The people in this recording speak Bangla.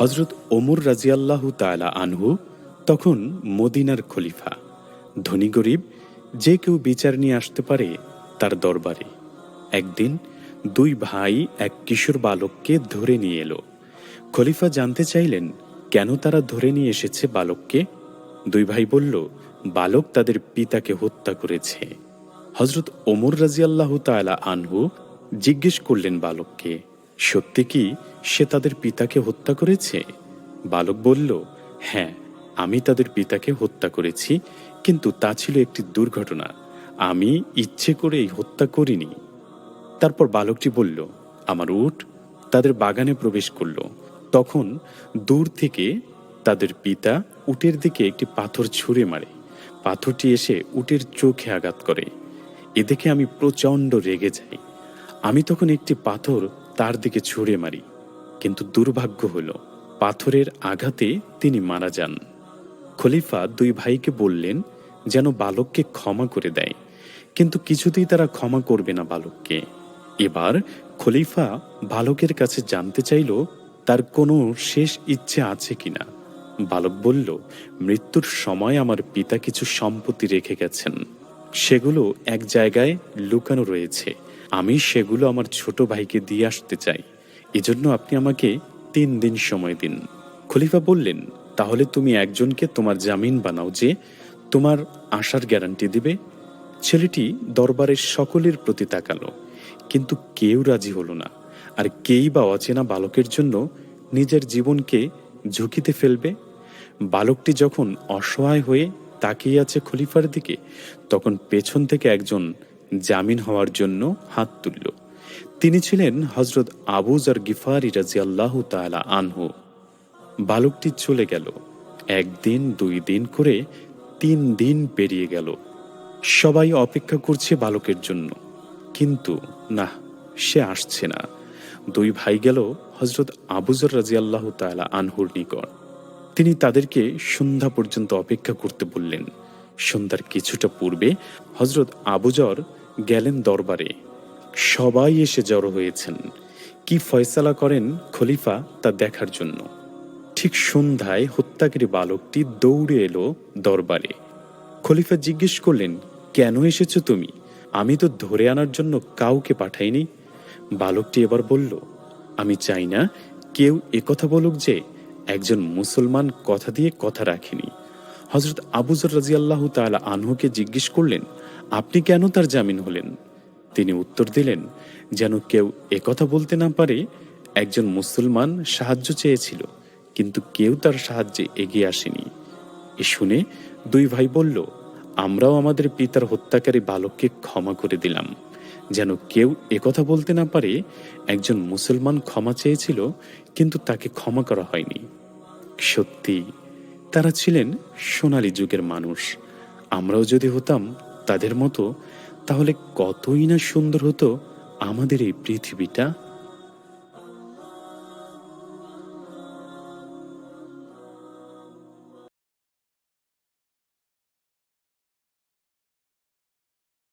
হজরত ওমর রাজিয়াল্লাহু তালা আনহু তখন মদিনার খলিফা। ধনী গরিব, যে কেউ বিচার নিয়ে আসতে পারে তার দরবারে। একদিন দুই ভাই এক কিশোর বালককে ধরে নিয়ে এলো। খলিফা জানতে চাইলেন, কেন তারা ধরে নিয়ে এসেছে বালককে? দুই ভাই বলল, বালক তাদের পিতাকে হত্যা করেছে। হজরত ওমর রাজিয়াল্লাহু তালা আনহু জিজ্ঞেস করলেন বালককে, সত্যি কি সে তাদের পিতাকে হত্যা করেছে? বালক বলল হ্যাঁ আমি তাদের পিতাকে হত্যা করেছি, কিন্তু তা ছিল একটি দুর্ঘটনা। আমি ইচ্ছে করে এই হত্যা করিনি। তারপর বালকটি বলল, আমার উট তাদের বাগানে প্রবেশ করল। তখন দূর থেকে তাদের পিতা উটের দিকে একটি পাথর ছুঁড়ে মারে। পাথরটি এসে উটের চোখে আঘাত করে। এ দেখে আমি প্রচণ্ড রেগে যাই। আমি তখন একটি পাথর তার দিকে ছুঁড়ে মারি, কিন্তু দুর্ভাগ্য হল, পাথরের আঘাতে তিনি মারা যান। খলিফা দুই ভাইকে বললেন যেন বালককে ক্ষমা করে দেয়, কিন্তু কিছুতেই তারা ক্ষমা করবে না বালককে। এবার খলিফা বালকের কাছে জানতে চাইল, তার কোনো শেষ ইচ্ছে আছে কিনা। বালক বলল, মৃত্যুর সময় আমার পিতা কিছু সম্পত্তি রেখে গেছেন। সেগুলো এক জায়গায় লুকানো রয়েছে। আমি সেগুলো আমার ছোট ভাইকে দিয়ে আসতে চাই। এজন্য আপনি আমাকে তিন দিন সময় দিন। খলিফা বললেন, তাহলে তুমি একজনকে তোমার জামিন বানাও যে তোমার আসার গ্যারান্টি দিবে। ছেলেটি দরবারের সকলের প্রতি তাকালো। কিন্তু কেউ রাজি হলো না। আর কেই বা অচেনা বালকের জন্য নিজের জীবনকে ঝুঁকিতে ফেলবে? বালকটি যখন অসহায় হয়ে তাকিয়ে আছে খলিফার দিকে, তখন পেছন থেকে একজন জামিন হওয়ার জন্য হাত তুলল। তিনি ছিলেন হজরত আবুজার গিফারি রাজি আল্লাহ তালা আনহু। বালকটি চলে গেল। একদিন, দুই দিন করে তিন দিন পেরিয়ে গেল। সবাই অপেক্ষা করছে বালকের জন্য। কিন্তু না সে আসছে না। দুই ভাই গেল হজরত আবুজর রাজি আল্লাহ তালা আনহুর নিকট। তিনি তাদেরকে সন্ধ্যা পর্যন্ত অপেক্ষা করতে বললেন। সন্ধ্যার কিছুটা পূর্বে হজরত আবুজর গেলেন দরবারে। সবাই এসে জড়ো হয়েছেন। কি ফয়সালা করেন খলিফা তা দেখার জন্য। ঠিক সন্ধ্যায় হত্যাকারী বালকটি দৌড়ে এলো দরবারে। খলিফা জিজ্ঞেস করলেন, কেন এসেছ তুমি? আমি তো ধরে আনার জন্য কাউকে পাঠাইনি। বালকটি এবার বলল, আমি চাই না কেউ একথা বলুক যে একজন মুসলমান কথা দিয়ে কথা রাখেনি। হজরত আবুজর রাজি আল্লাহ তালা আনহুকে জিজ্ঞেস করলেন, আপনি কেন তার জামিন হলেন? তিনি উত্তর দিলেন, যেন কেউ একথা বলতে না পারে, একজন মুসলমান সাহায্য চেয়েছিল, কিন্তু কেউ তার সাহায্যে এগিয়ে আসেনি। এ শুনে দুই ভাই বলল, আমরাও আমাদের পিতার হত্যাকারী বালককে ক্ষমা করে দিলাম। যেন কেউ একথা বলতে না পারে, একজন মুসলমান ক্ষমা চেয়েছিল, কিন্তু তাকে ক্ষমা করা হয়নি। সত্যি, তারা ছিলেন সোনালী যুগের মানুষ। আমরাও যদি হতাম তাদের মতো, তাহলে কতই না সুন্দর হতো আমাদের এই পৃথিবীটা।